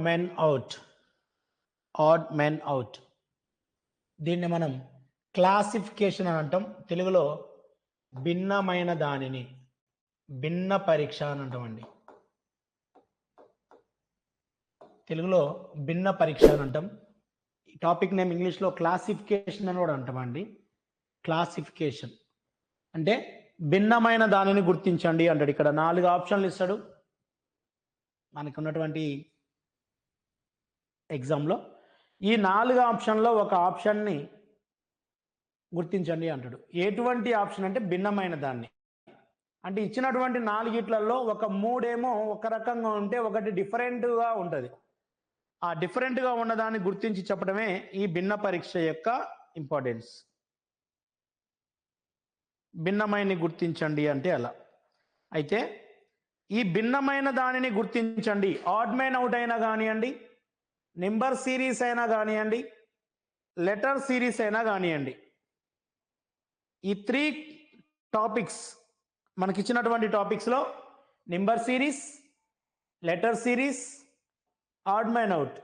Men out odd men out దీన్ని మనం classification అని అంటాం. తెలుగులో భిన్నమైన దానిని భిన్న పరీక్ష అని అంటామండి. తెలుగులో భిన్న పరీక్ష అని అంటాం. ఈ టాపిక్ నేమ్ ఇంగ్లీష్లో క్లాసిఫికేషన్ అని కూడా అంటామండి. క్లాసిఫికేషన్ అంటే భిన్నమైన దానిని గుర్తించండి అంటాడు. ఇక్కడ నాలుగు ఆప్షన్లు ఇస్తాడు. మనకు ఉన్నటువంటి ఎగ్జామ్లో. ఈ నాలుగు ఆప్షన్లో ఒక ఆప్షన్ని గుర్తించండి అంటాడు. ఎటువంటి ఆప్షన్ అంటే భిన్నమైన దాన్ని. అంటే ఇచ్చినటువంటి నాలుగిట్లలో ఒక మూడేమో ఒక రకంగా ఉంటే ఒకటి డిఫరెంట్గా ఉంటుంది. ఆ డిఫరెంట్గా ఉన్నదాన్ని గుర్తించి చెప్పడమే ఈ భిన్న పరీక్ష యొక్క ఇంపార్టెన్స్. భిన్నమైన గుర్తించండి అంటే అలా. అయితే ఈ భిన్నమైన దానిని గుర్తించండి. ఆడ్ మ్యాన్ అవుట్ అయినా కానివ్వండి నెంబర్ సిరీస్ అయినా కానివ్వండి లెటర్ సిరీస్ అయినా కానివ్వండి ఈ త్రీ టాపిక్స్ మనకిచ్చినటువంటి టాపిక్స్లో number series letter series odd man out.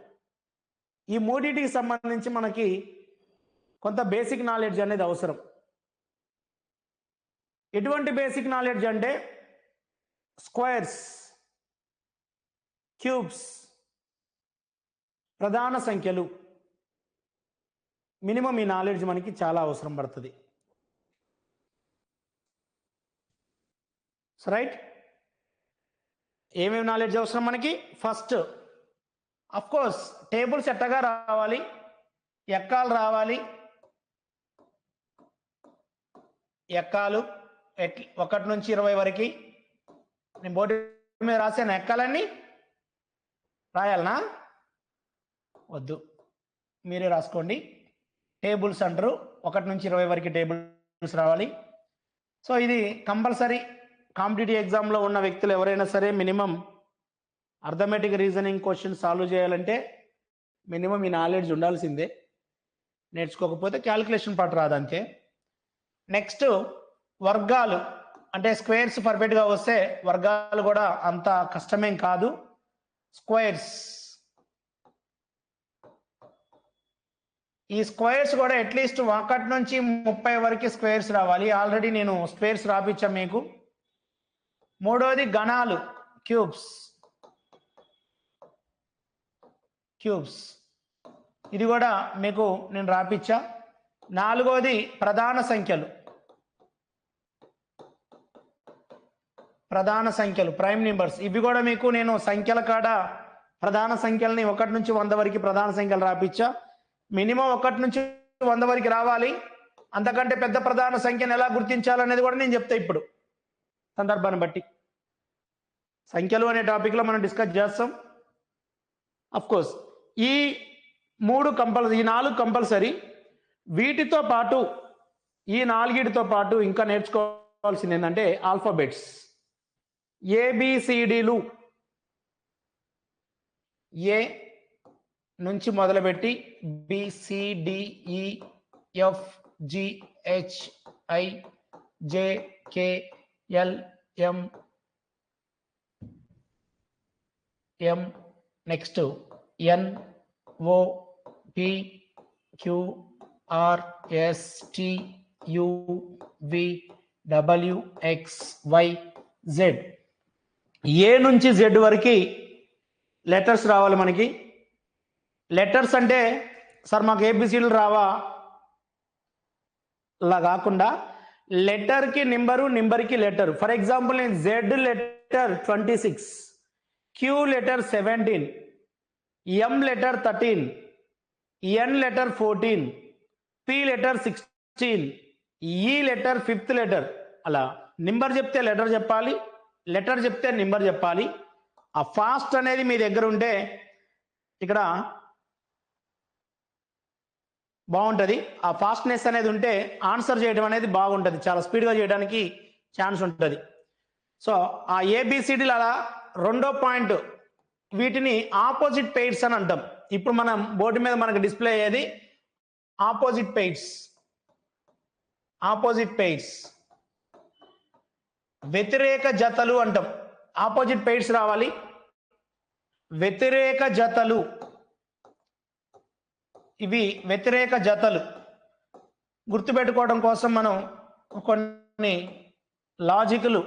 ఈ మూడింటికి సంబంధించి మనకి కొంత బేసిక్ నాలెడ్జ్ అనేది అవసరం. ఎటువంటి బేసిక్ నాలెడ్జ్ అంటే స్క్వేర్స్ క్యూబ్స్ ప్రధాన సంఖ్యలు. మినిమం ఈ నాలెడ్జ్ మనకి చాలా అవసరం పడుతుంది. రైట్ ఏమేమి నాలెడ్జ్ అవసరం మనకి? ఫస్ట్ అఫ్ కోర్స్ టేబుల్స్ ఎట్టగా రావాలి? ఎక్కాలు రావాలి? ఎక్కాలు. ఎట్ ఒకటి నుంచి ఇరవై వరకు. నేను బోర్డు మీద రాసాను ఎక్కాలన్నీ రాయాలనా? వద్దు. మీరే రాసుకోండి. టేబుల్స్ అంటారు. ఒకటి నుంచి ఇరవై వరకు టేబుల్స్ రావాలి. సో ఇది కంపల్సరీ. కాంపిటేటివ్ ఎగ్జామ్లో ఉన్న వ్యక్తులు ఎవరైనా సరే minimum arithmetic reasoning question solve చేయాలంటే మినిమం ఈ నాలెడ్జ్ ఉండాల్సిందే. నేర్చుకోకపోతే క్యాలిక్యులేషన్ పాట రాదంతే. నెక్స్ట్ వర్గాలు. అంటే స్క్వేర్స్ పర్ఫెక్ట్గా వస్తే వర్గాలు కూడా అంత కష్టమేం కాదు. స్క్వేర్స్. ఈ స్క్వేర్స్ కూడా అట్లీస్ట్ ఒకటి నుంచి ముప్పై వరకు స్క్వేర్స్ రావాలి. ఆల్రెడీ నేను స్క్వేర్స్ రాపించా మీకు. మూడోది గణాలు. క్యూబ్స్. క్యూబ్స్. ఇది కూడా మీకు నేను రాపిచ్చా. నాలుగోది ప్రధాన సంఖ్యలు. ప్రధాన సంఖ్యలు ప్రైమ్ నెంబర్స్. ఇవి కూడా మీకు నేను సంఖ్యల కాడ ప్రధాన సంఖ్యల్ని ఒకటి నుంచి వంద వరకు ప్రధాన సంఖ్యలు రాపిచ్చా. మినిమం ఒకటి నుంచి వంద వరకు రావాలి. అంతకంటే పెద్ద ప్రధాన సంఖ్యను ఎలా గుర్తించాలనేది కూడా నేను చెప్తా ఇప్పుడు. సందర్భాన్ని బట్టి. సంఖ్యలు అనే టాపిక్లో మనం డిస్కస్ చేస్తాం. అఫ్ కోర్స్ ఈ మూడు కంపల్సరీ ఈ నాలుగు కంపల్సరీ వీటితో పాటు ఈ నాలుగిటితో పాటు ఇంకా నేర్చుకోవాల్సింది ఏంటంటే ఆల్ఫాబెట్స్. ఏబిసిడిలు ఏ నుంచి మొదలుపెట్టి B C D E F G H I J K L M M next N O P Q R S T U V W X Y Z A నుంచి జెడ్ వరకు letters రావాలి మనకి. Letters అంటే sir మాకు ఏబిసిడీలు రావా? అలా కాకుండా లెటర్కి నెంబరు నెంబర్కి లెటర్. ఫర్ ఎగ్జాంపుల్ నేను Z letter twenty six Q letter seventeen M letter thirteen N letter fourteen P letter sixteen E letter fifth letter. అలా నెంబర్ చెప్తే లెటర్ చెప్పాలి లెటర్ చెప్తే నెంబర్ చెప్పాలి. ఆ ఫాస్ట్ అనేది మీ దగ్గర ఉంటే ఇక్కడ బాగుంటుంది. ఆ ఫాస్ట్నెస్ అనేది ఉంటే ఆన్సర్ చేయడం అనేది బాగుంటుంది. చాలా స్పీడ్గా చేయడానికి ఛాన్స్ ఉంటుంది. సో ఆ ఏబిసిడీలు అలా రెండో పాయింట్ వీటిని ఆపోజిట్ పెయిడ్స్ అని అంటాం. ఇప్పుడు మనం బోర్డు మీద మనకు డిస్ప్లే అయ్యేది ఆపోజిట్ పెయిడ్స్. ఆపోజిట్ పెయిడ్స్. వ్యతిరేక జతలు అంటాం. ఆపోజిట్ పెయిడ్స్ రావాలి. వ్యతిరేక జతలు. ఇవి వ్యతిరేక జతలు. గుర్తుపెట్టుకోవడం కోసం మనం కొన్ని లాజికలు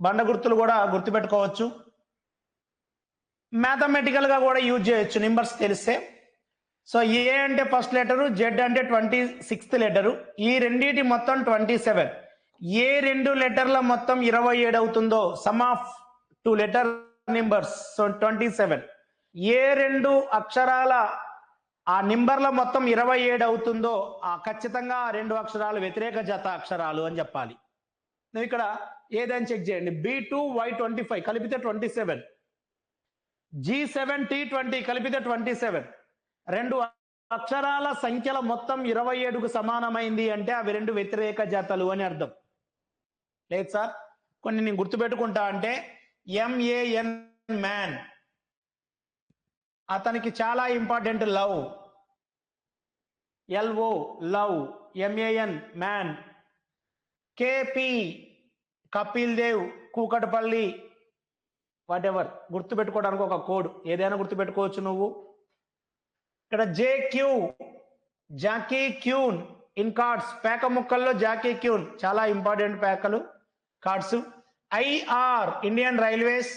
బండ గుర్తులు కూడా గుర్తుపెట్టుకోవచ్చు. మ్యాథమెటికల్గా కూడా యూజ్ చేయొచ్చు నెంబర్స్ తెలిస్తే. సో ఏ అంటే ఫస్ట్ లెటరు జెడ్ అంటే ట్వంటీ సిక్స్త్ లెటరు ఈ రెండింటి మొత్తం ట్వంటీ సెవెన్. ఏ రెండు లెటర్ల మొత్తం ఇరవై ఏడు అవుతుందో sum of two letter numbers so twenty seven. ఏ రెండు అక్షరాల ఆ నింబర్ల మొత్తం ఇరవై ఏడు అవుతుందో ఆ ఖచ్చితంగా రెండు అక్షరాలు వ్యతిరేక జత అక్షరాలు అని చెప్పాలి. నువ్వు ఇక్కడ ఏదైనా చెక్ చేయండి. B two Y twenty five కలిపితే twenty seven G seven T twenty కలిపితే ట్వంటీ సెవెన్ రెండు అక్షరాల సంఖ్యల మొత్తం ఇరవై ఏడుకు సమానమైంది అంటే అవి రెండు వ్యతిరేక జతలు అని అర్థం. లేదు సార్? కొన్ని నేను గుర్తుపెట్టుకుంటా అంటే ఎంఏఎన్ మ్యాన్ అతనికి చాలా important love. L O love M A N man K P Kapil Dev Kukatpally whatever గుర్తుపెట్టుకోవడానికి ఒక కోడ్. ఏదైనా గుర్తుపెట్టుకోవచ్చు నువ్వు. ఇక్కడ J Q jockey queen in cards పేక ముక్కల్లో జాకీ క్యూన్ చాలా important పేకలు cards I R Indian railways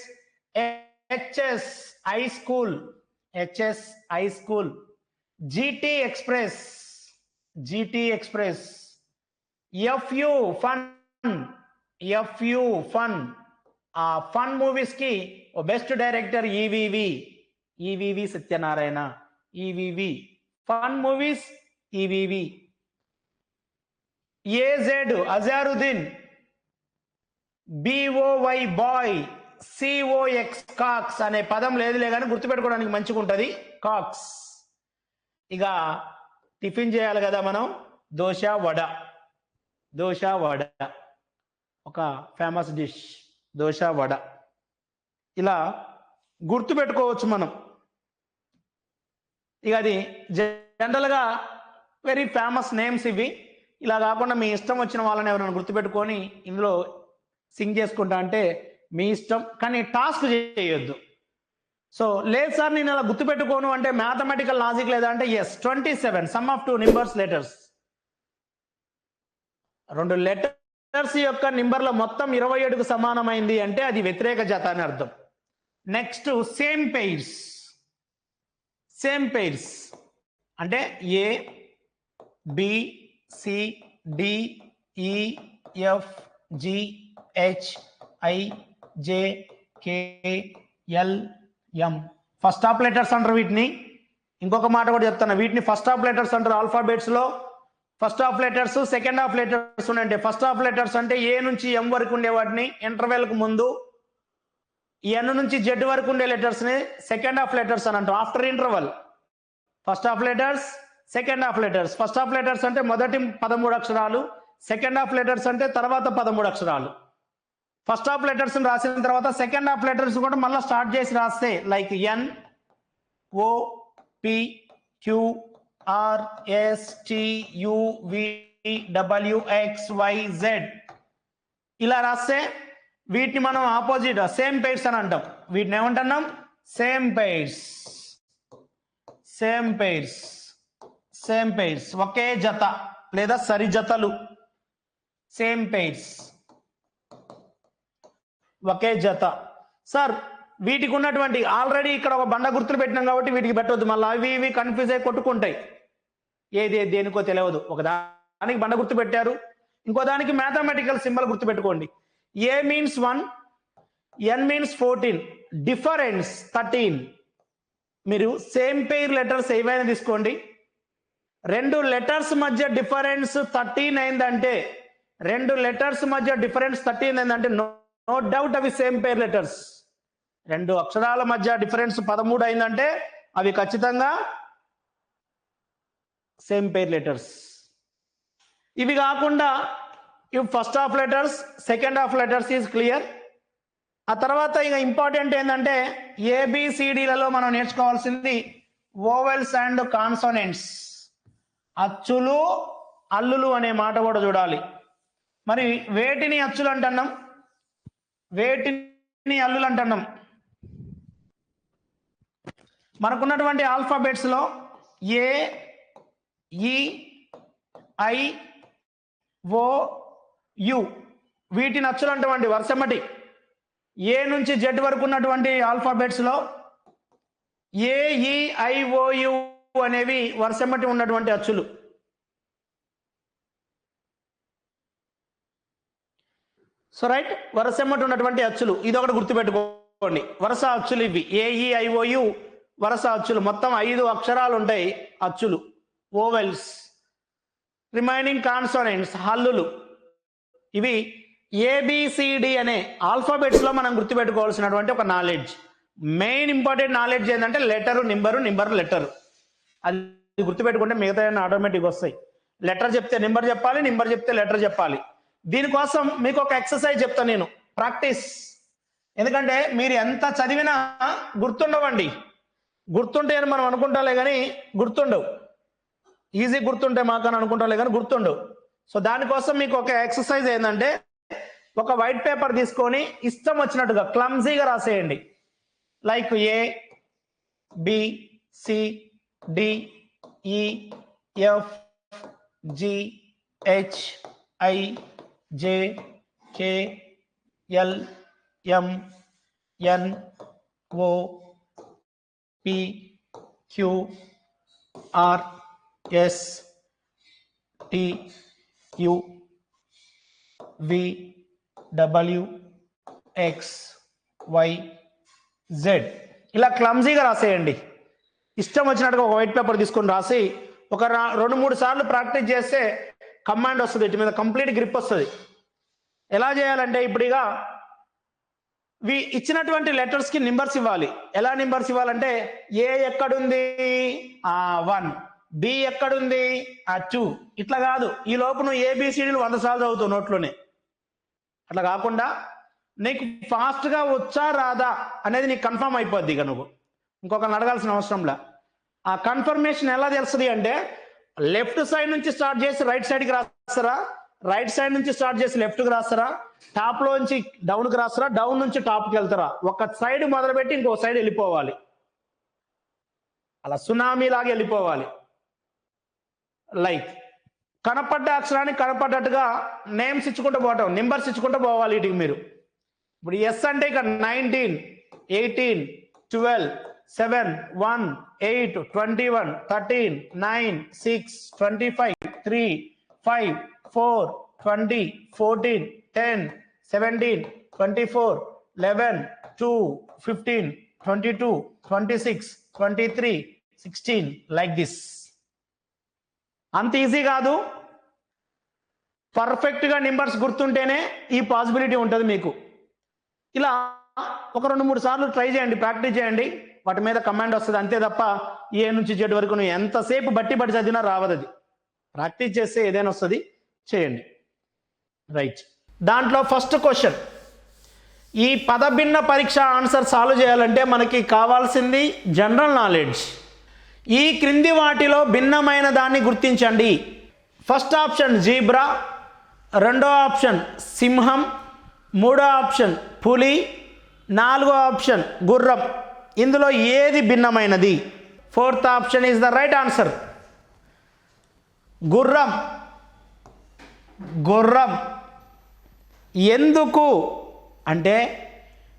H S I school H S high school G T express G T express F U fun F U fun ఆ fun మూవీస్కి best director E V V E V V Satyanarayana. E V V fun movies E V V A Z Azharuddin B O Y boy C O X cox అనే పదం లేదులే కానీ గుర్తుపెట్టుకోవడానికి మంచిగా ఉంటుంది Cox ఇక tiffin చేయాలి కదా మనం. దోశ వడ. దోశ వడ. ఒక ఫేమస్ డిష్ దోశ వడ. ఇలా గుర్తుపెట్టుకోవచ్చు మనం. ఇక అది జనరల్గా వెరీ ఫేమస్ నేమ్స్ ఇవి. ఇలా కాకుండా మీ ఇష్టం వచ్చిన వాళ్ళని ఎవరైనా గుర్తుపెట్టుకొని ఇందులో సింగ్ చేసుకుంటా అంటే మీ ఇష్టం కానీ టాస్క్ చేయొద్దు. సో లేదు సార్ నేను అలా గుర్తుపెట్టుకోను అంటే మ్యాథమెటికల్ లాజిక్ లేదా అంటే S twenty seven sum of two numbers letters రెండు లెటర్స్ యొక్క నింబర్ల మొత్తం ఇరవై ఏడుకు సమానమైంది అంటే అది వ్యతిరేక జత అని అర్థం. Next same pairs same pairs అంటే A B C D E F G H I J K L M. First half letters అంటారు వీటిని. ఇంకొక మాట కూడా చెప్తాను వీటిని ఫస్ట్ ఆఫ్ లెటర్స్ అంటారు ఆల్ఫాబెట్స్లో first half letters second half letters ఉన్నాయంటే ఫస్ట్ ఆఫ్ లెటర్స్ అంటే ఏ నుంచి ఎం వరకు ఉండే వాటిని? ఇంటర్వెల్కు ముందు. ఎన్ నుంచి జెడ్ వరకు ఉండే లెటర్స్ని సెకండ్ ఆఫ్ లెటర్స్ అని అంటాం. After interval first half letters second half letters first half letters అంటే మొదటి పదమూడు అక్షరాలు. సెకండ్ ఆఫ్ లెటర్స్ అంటే తర్వాత పదమూడు అక్షరాలు. ఫస్ట్ ఆఫ్ లెటర్స్ రాసిన తర్వాత సెకండ్ ఆఫ్ లెటర్స్ కూడా మళ్ళీ స్టార్ట్ చేసి రాస్తే like N O P Q R S W X W X Y Z ఇలా రాస్తే వీటిని మనం ఆపోజిట్ సేమ్ పెయిర్స్ అని అంటాం. వీటిని ఏమంటున్నాం? Same pairs same pairs same pairs ఒకే జత లేదా సరి జతలు సేమ్ పెయిర్స్ ఒకే జత. సార్ వీటికి ఉన్నటువంటి ఆల్రెడీ ఇక్కడ ఒక బండ గుర్తులు పెట్టినాం కాబట్టి వీటికి పెట్టవద్దు మళ్ళీ అవి ఇవి కన్ఫ్యూజ్ అయి కొట్టుకుంటాయి. ఏది దేనికో తెలియదు. ఒక దానికి బండ గుర్తు పెట్టారు. ఇంకో దానికి మ్యాథమెటికల్ సింబల్ గుర్తు పెట్టుకోండి. A means one N means fourteen difference thirteen మీరు సేమ్ పేర్ లెటర్స్ ఏవైనా తీసుకోండి. రెండు లెటర్స్ మధ్య డిఫరెన్స్ థర్టీన్ అయిందంటే రెండు లెటర్స్ మధ్య డిఫరెన్స్ థర్టీన్ అయిందంటే నో నో డౌట్ అవి సేమ్ పేర్ లెటర్స్ రెండు అక్షరాల మధ్య డిఫరెన్స్ పదమూడు అయిందంటే అవి ఖచ్చితంగా సేమ్ పేర్ లెటర్స్ ఇవి కాకుండా ఇవి first half letters second half letters is clear ఆ తర్వాత ఇక ఇంపార్టెంట్ ఏంటంటే ఏబిసిడిలలో మనం నేర్చుకోవాల్సింది ఓవెల్స్ అండ్ కాన్సోనెంట్స్ అచ్చులు అల్లులు అనే మాట కూడా చూడాలి. మరి వేటిని అచ్చులు అంటున్నాం? వేటిని అల్లులు అంటున్నాం మనకున్నటువంటి ఆల్ఫాబెట్స్లో ఏ ఈ ఐ ఓ యు వీటిని అచ్చులంటువంటి వర్షమటి ఏ నుంచి జెడ్ వరకు ఉన్నటువంటి ఆల్ఫాబెట్స్లో ఏ ఐ ఓ యు అనేవి వర్షమటి ఉన్నటువంటి అచ్చులు. సో రైట్ వరసెమ్మటి ఉన్నటువంటి అచ్చులు. ఇది ఒకటి గుర్తుపెట్టుకోండి. వరుస అచ్చులు ఇవి. ఏఈఐఓయు వరుస అచ్చులు. మొత్తం ఐదు అక్షరాలు ఉంటాయి అచ్చులు. ఓవెల్స్ రిమైనింగ్ కాన్సోనెంట్స్ హల్లులు. ఇవి ఏబిసిడి అనే ఆల్ఫాబెట్స్లో మనం గుర్తుపెట్టుకోవాల్సినటువంటి ఒక నాలెడ్జ్. మెయిన్ ఇంపార్టెంట్ నాలెడ్జ్ ఏంటంటే లెటరు నింబరు నింబరు లెటరు. అది గుర్తుపెట్టుకుంటే మిగతా ఆటోమేటిక్ వస్తాయి. లెటర్ చెప్తే నెంబర్ చెప్పాలి నెంబర్ చెప్తే లెటర్ చెప్పాలి. దీనికోసం మీకు ఒక ఎక్సర్సైజ్ చెప్తాను నేను. ప్రాక్టీస్. ఎందుకంటే మీరు ఎంత చదివినా గుర్తుండవండి. గుర్తుంటే అని మనం అనుకుంటాలే కానీ గుర్తుండవు. ఈజీ గుర్తుంటే మాకని అనుకుంటాలే కానీ గుర్తుండవు. సో దానికోసం మీకు ఒక ఎక్సర్సైజ్ ఏంటంటే ఒక వైట్ పేపర్ తీసుకొని ఇష్టం వచ్చినట్టుగా క్లమ్జీగా రాసేయండి. Like A B C D E F G H I J K L M N O P Q R S T U V W X Y Z ఇలా క్లమ్జీగా రాసేయండి. ఇష్టం వచ్చినట్టుగా ఒక వైట్ పేపర్ తీసుకొని రాసి ఒక రా- రెండు మూడు సార్లు ప్రాక్టీస్ చేస్తే కమాండ్ వస్తుంది ఇటు మీద కంప్లీట్ గ్రిప్ వస్తుంది. ఎలా చేయాలంటే ఇప్పుడుగా వి ఇచ్చినటువంటి లెటర్స్కి నెంబర్స్ ఇవ్వాలి. ఎలా నెంబర్స్ ఇవ్వాలంటే ఏ ఎక్కడుంది? ఆ వన్. బి ఎక్కడుంది? ఆ టూ. ఇట్లా కాదు. ఈ లోపు నువ్వు ఏబిసిడీలు వంద సార్లు చదువుతావు నోట్లోనే. అట్లా కాకుండా నీకు ఫాస్ట్గా వచ్చా రాదా అనేది నీకు కన్ఫర్మ్ అయిపోద్ది ఇక నువ్వు. ఇంకొకరిని అడగాల్సిన అవసరంలా ఆ కన్ఫర్మేషన్ ఎలా తెలుస్తుంది అంటే లెఫ్ట్ సైడ్ నుంచి స్టార్ట్ చేసి రైట్ సైడ్కి రాస్తారా? రైట్ సైడ్ నుంచి స్టార్ట్ చేసి లెఫ్ట్కి రాస్తారా? టాప్లో నుంచి డౌన్కి రాస్తారా? డౌన్ నుంచి టాప్కి వెళ్తారా? ఒక సైడ్ మొదలుపెట్టి ఇంకో సైడ్ వెళ్ళిపోవాలి. అలా సునామీ లాగా వెళ్ళిపోవాలి. లైక్ కనపడ్డ అక్షరానికి కనపడ్డట్టుగా నేమ్స్ ఇచ్చుకుంటూ పోవటం నెంబర్స్ ఇచ్చుకుంటూ పోవాలి వీటికి మీరు. ఇప్పుడు ఎస్ అంటే ఇక nineteen eighteen twelve seven one eight twenty one thirteen nine six twenty five three five four twenty fourteen ten seventeen twenty four eleven two fifteen twenty two twenty six twenty three sixteen like this. అంత easy కాదు. పర్ఫెక్ట్గా numbers గుర్తుంటేనే ఈ possibility ఉంటుంది మీకు. ఇలా ఒక రెండు మూడు సార్లు ట్రై చేయండి ప్రాక్టీస్ చేయండి. వాటి మీద కమాండ్ వస్తుంది అంతే తప్ప ఏ నుంచి జెడ్ వరకు నువ్వు ఎంతసేపు బట్టి బట్టి చదివినా రావదు అది. ప్రాక్టీస్ చేస్తే ఏదైనా వస్తుంది చేయండి. రైట్ దాంట్లో ఫస్ట్ క్వశ్చన్ ఈ పదభిన్న పరీక్ష ఆన్సర్ సాల్వ్ చేయాలంటే మనకి కావాల్సింది జనరల్ నాలెడ్జ్ ఈ క్రింది వాటిలో భిన్నమైన దాన్ని గుర్తించండి. ఫస్ట్ ఆప్షన్ జీబ్రా రెండో ఆప్షన్ సింహం. మూడో ఆప్షన్ పులి. నాలుగో ఆప్షన్ గుర్రం. ఇందులో ఏది భిన్నమైనది? Fourth option is the right answer గుర్రం. గుర్రం. ఎందుకు? అంటే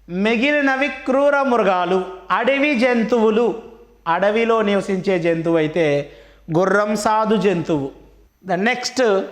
మిగిలినవి క్రూర మృగాలు అడవి జంతువులు. అడవిలో నివసించే జంతువు అయితే గుర్రం సాధు జంతువు. The next